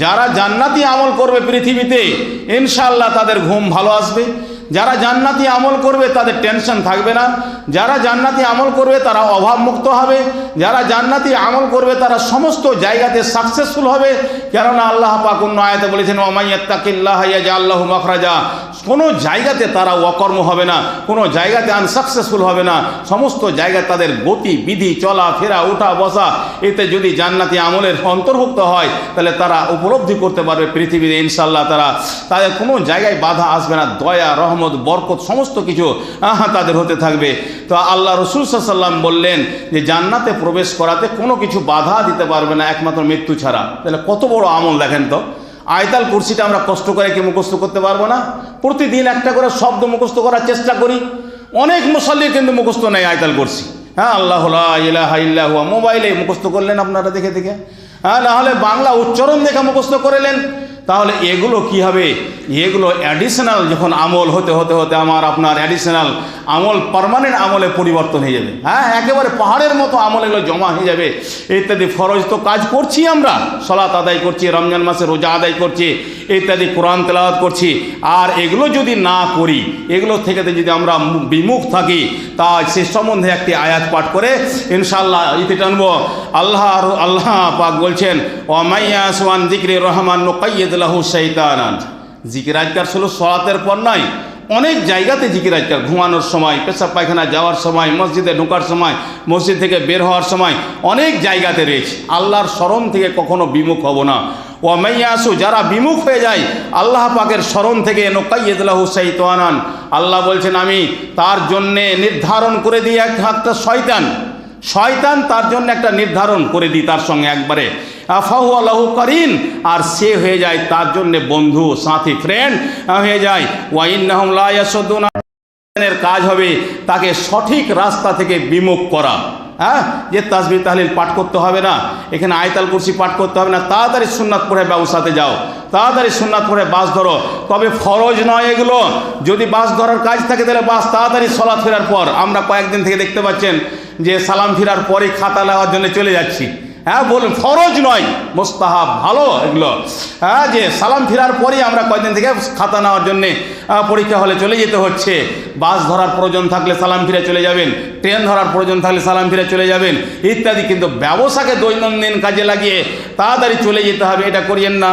যারা জান্নাতি আমল করবে পৃথিবীতে ইনশাল্লাহ তাদের ঘুম ভালো আসবে। যারা জান্নাতি আমল করবে, তাদের টেনশন থাকবে না। যারা জান্নাতি আমল করবে, তারা অভাবমুক্ত হবে। যারা জান্নাতি আমল করবে, তারা সমস্ত জায়গাতে সাকসেসফুল হবে। কেননা আল্লাহ পাক অন্য আয়াতে বলেছেন ওমাইয়াত্তাকিল্লাহ ইয়াজা আল্লাহ মাখরাজা। কোনো জায়গাতে তারা অকর্ম হবে না, কোনো জায়গাতে আনসাকসেসফুল হবে না। সমস্ত জায়গায় তাদের গতি, বিধি, চলা, ফেরা, ওঠা, বসা, এতে যদি জান্নাতি আমলের অন্তর্ভুক্ত হয়, তাহলে তারা উপলব্ধি করতে পারবে পৃথিবীতে ইনশাল্লাহ তারা। তাদের কোনো জায়গায় বাধা আসবে না, দয়া, রহমত, বরকত, সমস্ত কিছু তাদের হতে থাকবে। তো আল্লাহ রসুল সাল্লাম বললেন যে, জান্নাতে প্রবেশ করাতে কোনো কিছু বাধা দিতে পারবে না, একমাত্র মৃত্যু ছাড়া। তাহলে কত বড় আমল দেখেন তো? আয়তাল কুরসিটা আমরা কষ্ট করে কি মুখস্থ করতে পারব না? প্রতিদিন একটা করে শব্দ মুখস্থ করার চেষ্টা করি। অনেক মুসল্লি কিন্তু মুখস্থ নেই আয়তাল কুরসি। হ্যাঁ আল্লাহ ইলাহা ইল্লাহুয়া মোবাইলে মুখস্থ করলেন আপনারা দেখে দেখে। হ্যাঁ নাহলে বাংলা উচ্চারণ দেখে মুখস্থ করেলেন। তাহলে এগুলো কি হবে? এগুলো অ্যাডিশনাল যখন আমল হতে হতে হতে আমার আপনার অ্যাডিশনাল আমল পার্মানেন্ট আমলে পরিবর্তন হয়ে যাবে। হ্যাঁ একেবারে পাহাড়ের মতো আমল এগুলো জমা হয়ে যাবে। ইত্যাদি ফরজ তো কাজ করছি আমরা। সলাত আদায় করছি, রমজান মাসে রোজা আদায় করছি, ইত্যাদি কোরআন তেলাওয়াত করছি। আর এগুলো যদি না করি, এগুলো থেকে যদি আমরা বিমুখ থাকি, তা সে সম্বন্ধে একটি আয়াত পাঠ করে ইনশাল্লাহ ইতি টানবো। আল্লাহ আল্লাহ পাক বলছেন ওমাইয়া সোয়ান জিক্রি রহমান নোকাইয়দুল্লাহু শৈতানান জিকির আজকার শুধু সলাতের পর নয়, অনেক জায়গাতে জিকির আজকার ঘুমানোর সময়, পেশাব পায়খানা যাওয়ার সময়, মসজিদে ঢোকার সময়, মসজিদ থেকে বের হওয়ার সময় অনেক জায়গাতে রয়েছে। আল্লাহর স্মরণ থেকে কখনো বিমুখ হব না। ও মাইয়াসু যারা বিমুখ হয়ে যায়, আল্লাহ পাকের স্মরণ থেকে নোকাইয়দুল্লাহু শৈতানান আল্লাহ বলছেন, আমি তার জন্যে নির্ধারণ করে দিই এক একটা শয়তান। শয়তান তার জন্য একটা নির্ধারণ করে দিই তার সঙ্গে একবারে। আফাহু করিন, আর সে হয়ে যায় তার জন্য বন্ধু, সাথী ফ্রেন্ড হয়ে যায়। ওয়াইন নাহম কাজ হবে তাকে সঠিক রাস্তা থেকে বিমুখ করা। হ্যাঁ? যে তাসবি তাহলিল পাঠ করতে হবে না, এখানে আয়তাল কুরসি পাঠ করতে হবে না, তাড়াতাড়ি সুন্নাত পড়ে ব্যবসাতে যাও। তাড়াতাড়ি সুন্নাত পড়ে বাস ধরো। তবে ফরজ নয় এগুলো। যদি বাস ধরার কাজ থাকে তাহলে বাস তাড়াতাড়ি সলা ফেরার পর। আমরা কয়েকদিন থেকে দেখতে পাচ্ছেন যে সালাম ফেরার পরে খাতা নেওয়ার জন্য চলে যাচ্ছি। হ্যাঁ বলুন, ফরজ নয়। মোস্তাহাব, ভালো এগুলো। হ্যাঁ যে সালাম ফেরার পরেই আমরা কয়েকদিন থেকে খাতা নেওয়ার জন্যে পরীক্ষা হলে চলে যেতে হচ্ছে। বাস ধরার প্রয়োজন থাকলে সালাম ফিরে চলে যাবেন। ট্রেন ধরার প্রয়োজন থাকলে সালাম ফিরে চলে যাবেন। ইত্যাদি, কিন্তু ব্যবসাকে দৈনন্দিন কাজে লাগিয়ে তাড়াতাড়ি চলে যেতে হবে, এটা করিয়েন না।